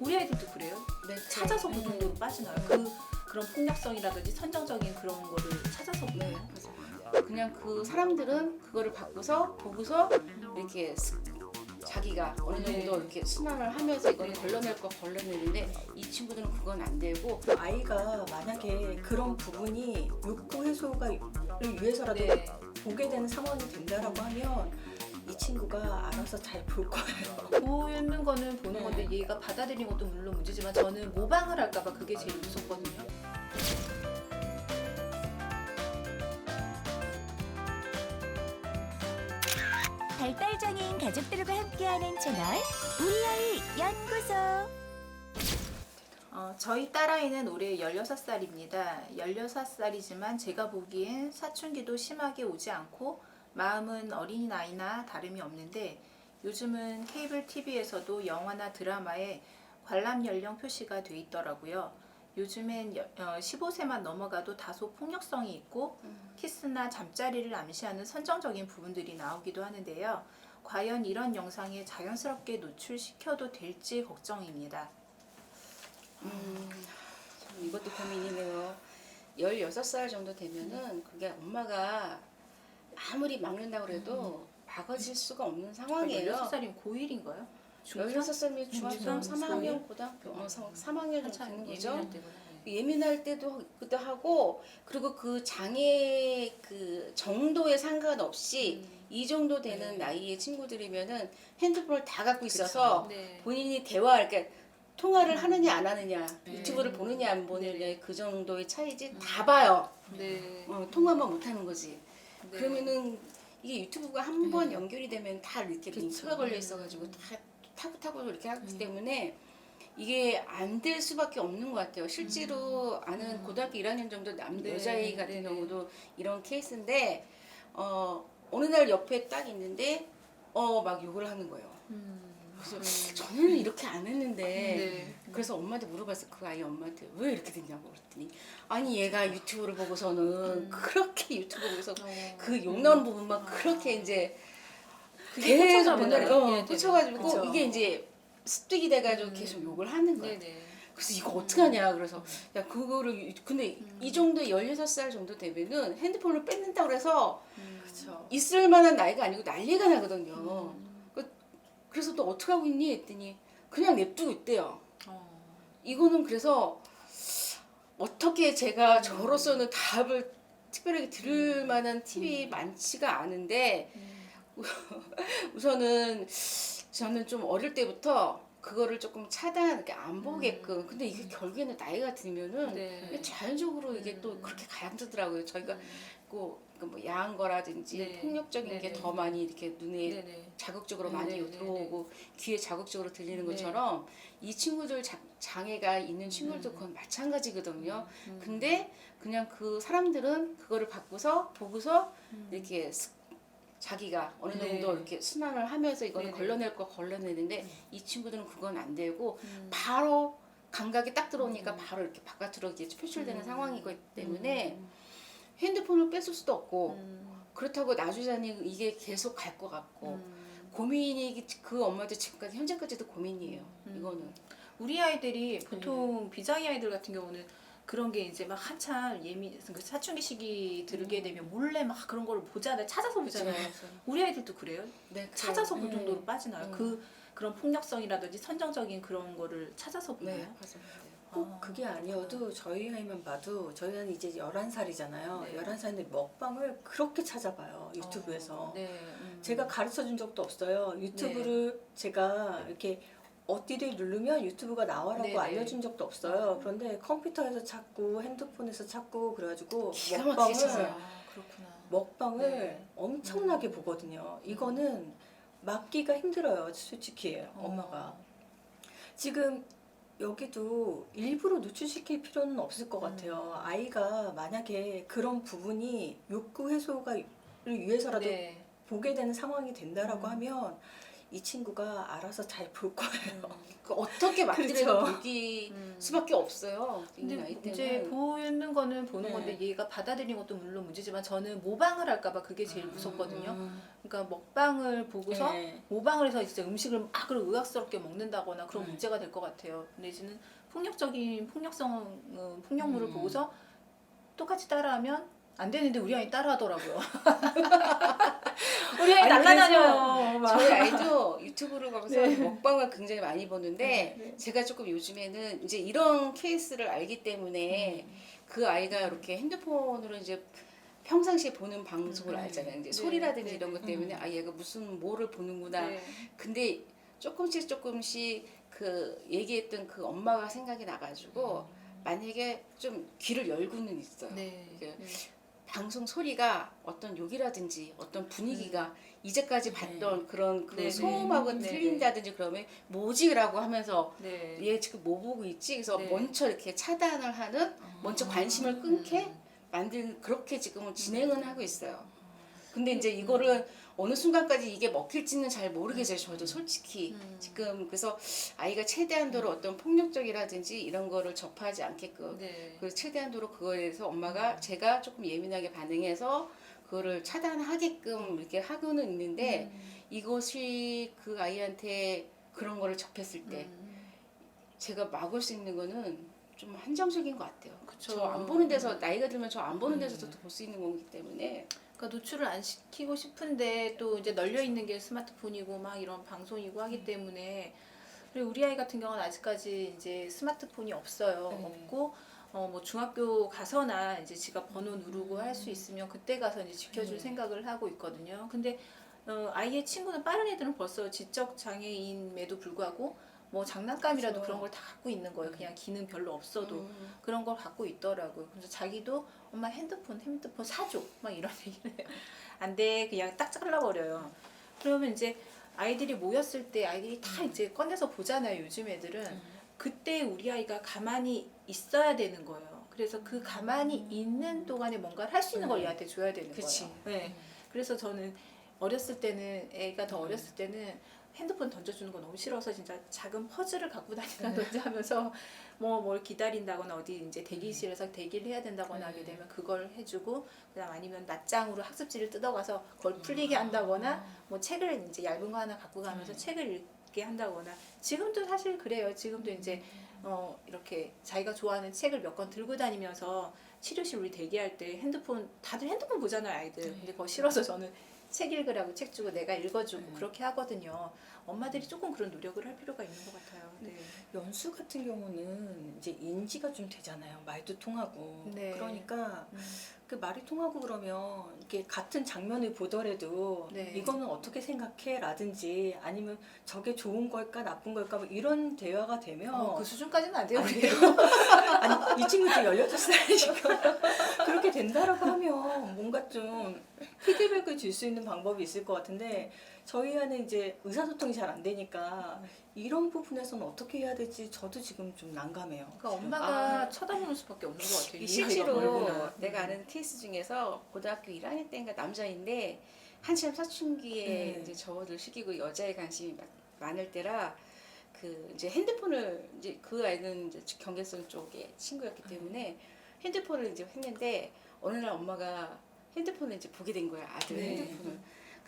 우리 아이들도 그래요. 네, 찾아서 그 네. 정도로 빠지나요? 그 그런 폭력성이라든지 선정적인 그런 거를 찾아서 네, 보나요? 맞아요. 그냥 그 사람들은 그거를 받고서 보고서 이렇게 스- 자기가 어느 정도 네. 이렇게 순환을 하면서 이걸 네. 걸러낼 거 걸러내는데 이 친구들은 그건 안 되고 아이가 만약에 그런 부분이 욕구 해소를 위해서라도 네. 보게 되는 상황이 된다라고 하면 이 친구가 알아서 잘 볼 거예요. 보는 거는 보는 네. 건데 얘가 받아들이는 것도 물론 문제지만 저는 모방을 할까봐 그게 제일 무섭거든요. 발달장애인 가족들과 함께하는 채널 우리 아이 연구소 어, 저희 딸아이는 올해 16살입니다. 16살이지만 제가 보기엔 사춘기도 심하게 오지 않고 마음은 어린아이나 다름이 없는데 요즘은 케이블 TV에서도 영화나 드라마에 관람 연령 표시가 돼 있더라고요. 요즘엔 여- 어, 15세만 넘어가도 다소 폭력성이 있고 키스나 잠자리를 암시하는 선정적인 부분들이 나오기도 하는데요. 과연 이런 영상에 자연스럽게 노출시켜도 될지 걱정입니다. 음, 참 이것도 고민이네요. 16살 정도 되면은 그게 엄마가 아무리 막는다고 그래도 막아질 수가 없는 상황이에요. 16살이면 고1인가요? 16살이면 중학교 중삼, 3학년 고등학교 어, 3학년 정도 되는 거죠. 예민할 때구나. 예민할 때도 그도 하고 그리고 그 장애 그 정도에 상관없이 이 정도 되는 네. 나이의 친구들이면은 핸드폰을 다 갖고 있어서 네. 본인이 대화 이렇게 통화를 하느냐 안 하느냐 네. 유튜브를 보느냐 안 보느냐 네. 그 정도의 차이지 다 봐요. 네. 어, 통화만 못 하는 거지. 네. 그러면은 이게 유튜브가 한 번 네. 연결이 되면 다 이렇게 그쵸. 링크가 걸려 있어가지고 다 타고 타고 이렇게 하기 음. 때문에 이게 안 될 수밖에 없는 것 같아요. 실제로 아는 음. 고등학교 1학년 정도 남 네. 여자애 같은. 경우도 이런 케이스인데 어 어느 날 옆에 딱 있는데 어 막 욕을 하는 거예요. 음. 그래서 음. 전에는 이렇게 안 했는데 네. 그래서 엄마한테 물어봤어 그 아이 엄마한테 왜 이렇게 됐냐고 그랬더니 아니 얘가 유튜브를 보고서는 그렇게 유튜브 보고서 어. 그 욕 나오는 부분만 그렇게 이제 그게 계속 꽂혀가면 맨날 나요. 어, 네, 네. 꽂혀가지고 그쵸. 이게 이제 습득이 돼가지고 음. 계속 욕을 하는 거야. 네네. 그래서 이거 어떡하냐 그래서 야 그거를 유- 근데 음. 이 정도 16살 정도 되면은 핸드폰을 뺏는다 그래서 음. 그렇죠. 있을 만한 나이가 아니고 난리가 나거든요. 음. 그래서 또 어떻게 하고 있니 했더니 그냥 냅두고 있대요. 어. 이거는 그래서 어떻게 음. 제가 저로서는 답을 특별하게 들을 만한 팁이 많지가 않은데 음. 우선은 저는 좀 어릴 때부터 그거를 조금 차단 이렇게 안 보게끔 근데 이게 결국에는 나이가 들면은 음. 네. 자연적으로 이게 또 음. 그렇게 가라앉더라고요 저희가 음. 그 뭐 야한 거라든지 네. 폭력적인 게 네네. 더 많이 이렇게 눈에 네네. 자극적으로 네, 많이 네, 네, 들어오고 귀에 자극적으로 들리는 네. 것처럼 이 친구들 자- 장애가 있는 친구들도 음. 그건 마찬가지거든요. 음. 근데 그냥 그 사람들은 그거를 받고서 보고서 음. 이렇게 스- 자기가 어느 네. 정도 이렇게 순환을 하면서 이거는 네, 네. 걸러낼 거 걸러내는데 이 친구들은 그건 안 되고 음. 바로 감각이 딱 들어오니까 음. 바로 이렇게 바깥으로 이제 표출되는 음. 상황이기 때문에 음. 핸드폰을 뺏을 수도 없고 음. 그렇다고 나주자니 이게 계속 갈 것 같고 음. 고민이 그 엄마도 지금까지 현재까지도 고민이에요. 음. 이거는 우리 아이들이 보통 비장애 아이들 같은 경우는 그런 게 이제 막 한참 예민 그 사춘기 시기 들게 되면 몰래 막 그런 걸 보잖아요 찾아서 보잖아요 우리 아이들도 그래요 네, 찾아서 볼 음. 정도로 빠지나요 음. 그 그런 폭력성이라든지 선정적인 그런 거를 찾아서 네, 보나요? 맞아요. 꼭 아, 그게 아니어도 저희 아이만 봐도 저희는 이제 11살이잖아요. 네. 11살인데 먹방을 그렇게 찾아봐요. 유튜브에서. 어, 네. 음. 제가 가르쳐 준 적도 없어요. 유튜브를 제가 이렇게 어디를 누르면 유튜브가 나와라고 네네. 알려준 적도 없어요. 그런데 컴퓨터에서 찾고 핸드폰에서 찾고 그래가지고 먹방을. 아, 그렇구나. 먹방을 네. 엄청나게 보거든요. 이거는 막기가 힘들어요, 솔직히 어. 엄마가. 지금 여기도 일부러 노출시킬 필요는 없을 것 같아요. 음. 아이가 만약에 그런 부분이 욕구 해소가 를 위해서라도 네. 보게 되는 상황이 된다라고 음. 하면 이 친구가 알아서 잘 볼 거예요. 그 어떻게 막들해도 그렇죠. 보기 음. 수밖에 없어요. 이 근데 나이 이제 때는. 보는 거는 보는 네. 건데 얘가 받아들이는 것도 물론 문제지만 저는 모방을 할까봐 그게 제일 무섭거든요. 음. 그러니까 먹방을 보고서 네. 모방을 해서 진짜 음식을 막 그걸 의학스럽게 먹는다거나 그런 네. 문제가 될 것 같아요. 내지는 폭력적인 폭력성 어, 폭력물을 음. 보고서 똑같이 따라하면 안 되는데 우리 아이 따라하더라고요. 우리 아이 아니, 날라다녀요. 막. 저희 아이도 유튜브를 보면서 네. 먹방을 굉장히 많이 보는데 네. 제가 조금 요즘에는 이제 이런 케이스를 알기 때문에 음. 그 아이가 이렇게 핸드폰으로 이제 평상시에 보는 방송을 음. 알잖아요. 이제 네. 소리라든지 네. 이런 것 때문에 음. 아 얘가 무슨 뭐를 보는구나. 네. 근데 조금씩 조금씩 그 얘기했던 그 엄마가 생각이 나가지고 만약에 좀 귀를 열고는 있어요. 네. 네. 방송 소리가 어떤 욕이라든지 어떤 분위기가 이제까지 봤던 그런 그 네, 네. 소음하고 네, 틀린다든지 그러면 뭐지라고 하면서 네. 얘 지금 뭐 보고 있지? 그래서 네. 먼저 이렇게 차단을 하는 먼저 관심을 끊게 만드는 그렇게 지금 은 진행은 하고 있어요. 근데 이제 이거를 어느 순간까지 이게 먹힐지는 잘 모르겠어요. 저도 솔직히 음. 지금 그래서 아이가 최대한도로 어떤 폭력적이라든지 이런 거를 접하지 않게끔 네. 그래서 최대한도로 그거에 대해서 엄마가 제가 조금 예민하게 반응해서 그거를 차단하게끔 이렇게 하고는 있는데 음. 이것이 그 아이한테 그런 거를 접했을 때 음. 제가 막을 수 있는 거는 좀 한정적인 것 같아요. 저 안 보는 데서 나이가 들면 저 안 보는 음. 데서도 볼수 있는 거기 때문에 그러니까 노출을 안 시키고 싶은데 또 이제 널려 있는 게 스마트폰이고 막 이런 방송이고 하기 때문에 그리고 우리 아이 같은 경우는 아직까지 이제 스마트폰이 없어요. 네. 없고 어 뭐 중학교 가서나 이제 지가 번호 누르고 할 수 있으면 그때 가서 이제 지켜줄 네. 생각을 하고 있거든요. 근데 어 아이의 친구는 빠른 애들은 벌써 지적 장애인에도 불구하고 뭐 장난감이라도 그렇죠. 그런 걸 다 갖고 있는 거예요. 그냥 기능 별로 없어도. 음. 그런 걸 갖고 있더라고요. 그래서 자기도 엄마 핸드폰, 핸드폰 사줘. 막 이런 얘기를 해요. 안 돼. 그냥 딱 잘라버려요. 그러면 이제 아이들이 모였을 때 아이들이 다 이제 꺼내서 보잖아요. 요즘 애들은. 그때 우리 아이가 가만히 있어야 되는 거예요. 그래서 그 가만히 있는 동안에 뭔가를 할 수 있는 걸 네. 얘한테 줘야 되는 그치. 거예요. 네. 그래서 저는 어렸을 때는 애가 더 어렸을 때는 핸드폰 던져주는 거 너무 싫어서 진짜 작은 퍼즐을 갖고 다닌다든지 하면서 뭐 뭘 기다린다거나 어디 이제 대기실에서 대기를 해야 된다거나 하게 되면 그걸 해주고 그다음 아니면 낮장으로 학습지를 뜯어가서 그걸 풀리게 한다거나 뭐 책을 이제 얇은 거 하나 갖고 가면서 책을 읽게 한다거나. 지금도 사실 그래요. 지금도 이제 어 이렇게 자기가 좋아하는 책을 몇 권 들고 다니면서 치료실 우리 대기할 때 핸드폰 다들 핸드폰 보잖아요 아이들. 근데 그거 싫어서 저는 책 읽으라고 책 주고 내가 읽어주고 그렇게 하거든요. 엄마들이 조금 그런 노력을 할 필요가 있는 것 같아요. 네. 연수 같은 경우는 이제 인지가 좀 되잖아요. 말도 통하고. 네. 그러니까 음. 그 말이 통하고 그러면 이게 같은 장면을 보더라도 네. 이거는 어떻게 생각해? 라든지 아니면 저게 좋은 걸까 나쁜 걸까 뭐 이런 대화가 되면 어, 그 수준까지는 안 돼요. 안. 돼요. 아니 이 친구도 16살이니까 그렇게 된다라고 하면 뭔가 좀 피드백을 줄 수 있는 방법이 있을 것 같은데 저희 안에 이제 의사소통이 잘 안 되니까 이런 부분에서는 어떻게 해야 될지 저도 지금 좀 난감해요. 그러니까 엄마가 아. 쳐다보는 수밖에 없는 것 같아요. 이 실제로. 내가 아는 케이스 중에서 고등학교 1학년 때인가 남자인데 한참 사춘기에 네. 이제 접어들 시기고 여자에 관심이 마- 많을 때라 그 이제 핸드폰을 이제 그 아이는 이제 경계선 쪽의 친구였기 때문에 핸드폰을 이제 했는데 어느 날 엄마가 핸드폰을 이제 보게 된 거야 아들 네. 핸드폰을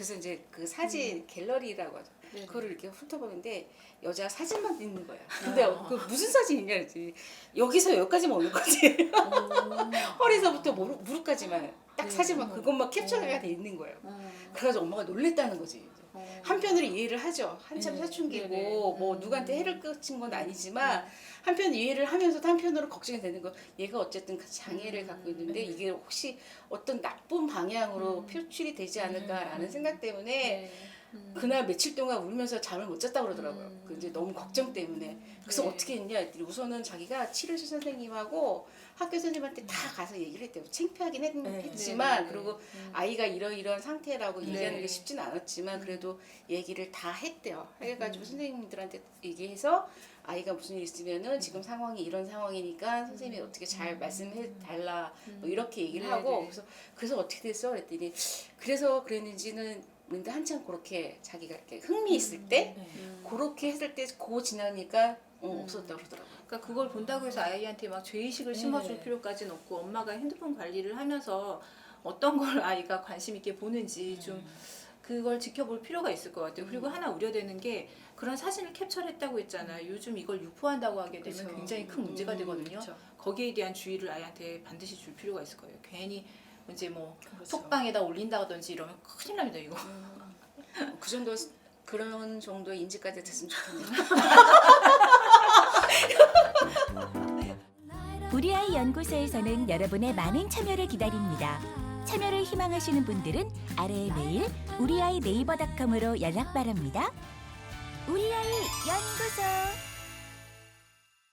그래서 이제 그 사진 갤러리라고 하죠. 네. 그거를 이렇게 훑어보는데 여자 사진만 있는 거야. 근데 아. 그 무슨 사진이냐 그랬지? 여기서 여기까지만 오는 거지 허리서부터 무릎, 무릎까지만 딱 네. 사진만 그것만 캡처가 어. 돼 있는 거예요. 어. 그래가지고 엄마가 놀랬다는 거지. 어. 한편으로 이해를 하죠. 한참 네. 사춘기고 네네. 뭐 음. 누구한테 해를 끼친 건 아니지만 한편 이해를 하면서도 한편으로 걱정이 되는 거. 얘가 어쨌든 그 장애를 음. 갖고 있는데 네. 이게 혹시 어떤 나쁜 방향으로 음. 표출이 되지 않을까라는 음. 생각 때문에 네. 음. 그날 며칠 동안 울면서 잠을 못 잤다 그러더라고요. 음. 그 이제 너무 걱정 때문에. 그래서 네. 어떻게 했냐 했더니 우선은 자기가 치료실 선생님하고 학교 선생님한테 다 가서 얘기를 했대요. 창피하긴 했, 네. 지만 네, 네, 네. 그리고 음. 아이가 이런 이런 상태라고 네. 얘기하는 게 쉽지는 않았지만 음. 그래도 얘기를 다 했대요. 해가지고 음. 선생님들한테 얘기해서 아이가 무슨 일 있으면은 지금 상황이 이런 상황이니까 선생님이 어떻게 잘 말씀해 달라 뭐 이렇게 얘기를 네, 하고 네. 그래서 그래서 어떻게 됐어 그랬더니 그래서 그랬는지는 근데 한참 그렇게 자기가 이렇게 흥미 있을 때 네. 그렇게 했을 때 고 지나니까 어, 음. 없었다고 그러더라고요. 그러니까 그걸 본다고 해서 아이한테 막 죄의식을 심어줄 네. 필요까지는 없고 엄마가 핸드폰 관리를 하면서 어떤 걸 아이가 관심 있게 보는지 좀 음. 그걸 지켜볼 필요가 있을 것 같아요. 그리고 하나 우려되는 게 그런 사진을 캡처했다고 했잖아요. 요즘 이걸 유포한다고 하게 되면 그쵸. 굉장히 큰 문제가 음, 되거든요. 그렇죠. 거기에 대한 주의를 아이한테 반드시 줄 필요가 있을 거예요. 괜히 이제 뭐 그렇죠. 톡방에다 올린다든지 이러면 큰일 납니다 이거. 그 정도 그런 정도의 인지까지 됐으면 좋겠네요. 우리 아이 연구소에서는 여러분의 많은 참여를 기다립니다. 참여를 희망하시는 분들은 아래의 메일 우리 아이 네이버닷컴으로 연락 바랍니다. 우리 아이 연구소